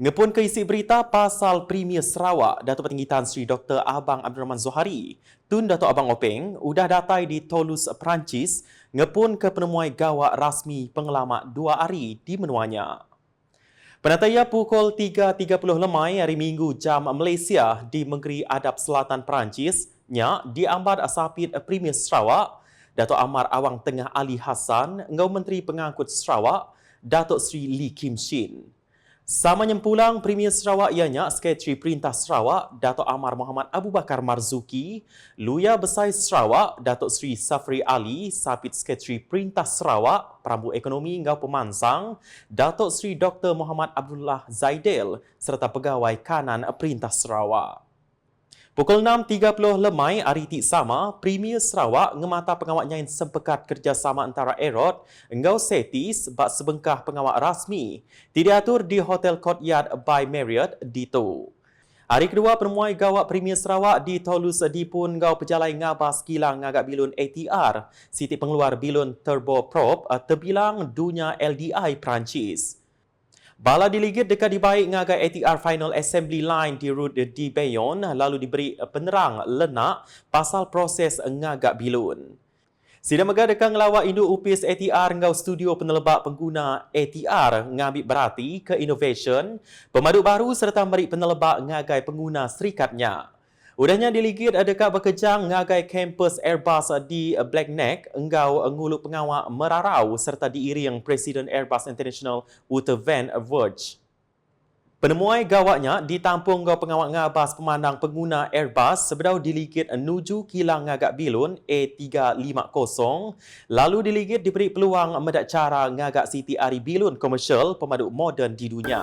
Ngepun ke isi berita pasal Premier Sarawak, Datuk Petinggi Tan Sri Dr. Abang Abdul Rahman Zohari, Tun Datuk Abang Openg, udah datai di Toulouse, Perancis, ngepun ke penemuai gawak rasmi pengelamat dua hari di menuanya. Penataya pukul 3.30 lemai hari Minggu jam Malaysia di Negeri Adab Selatan Perancis, nya diambat asapit Premier Sarawak, Datuk Amar Awang Tengah Ali Hassan, Ngau Menteri Pengangkut Sarawak, Datuk Sri Lee Kim Shin. Sama nyempulang Premier Sarawak ianya Sekretari Perintah Sarawak Datuk Amar Muhammad Abu Bakar Marzuki, Luya Besar Sarawak Datuk Sri Safri Ali, Sapit Sekretari Perintah Sarawak, Perambu Ekonomi Ngau Pemansang, Datuk Sri Dr. Muhammad Abdullah Zaidel serta pegawai kanan Perintah Sarawak. Pukul 6.30 lemai hari tik sama, Premier Sarawak ngemata pengawak nyain sempekat kerjasama antara Erod, Engau Setis, bak sebengkah pengawak rasmi, diatur di Hotel Courtyard by Marriott, Dito. Hari kedua penemuai gawak Premier Sarawak di Toulouse di pun gau pejalai ngabas kilang ngagak bilun ATR, siti pengeluar bilun turboprop terbilang dunia LDI Perancis. Bala delegate dekat dibaik ngagai ATR Final Assembly Line di route di Bayonne lalu diberi penerang lenak pasal proses ngagak bilun. Sidang megah dekat ngelawak Indo Upis ATR ngau studio penelebak pengguna ATR ngambil berarti ke innovation, pemadu baru serta meri penelebak ngagai pengguna serikatnya. Udahnya delegate dekat berkejang ngagai kampus Airbus di Blackneck, engkau nguluk pengawak merarau serta diiring Presiden Airbus International Wouter Van Verge. Penemuai gawaknya ditampung gau pengawak ngabas pemandang pengguna Airbus sebedau delegate menuju kilang ngagak bilun A350 lalu delegate diberi peluang medak cara ngagak Siti Ari Bilun komersial pemaduk moden di dunia.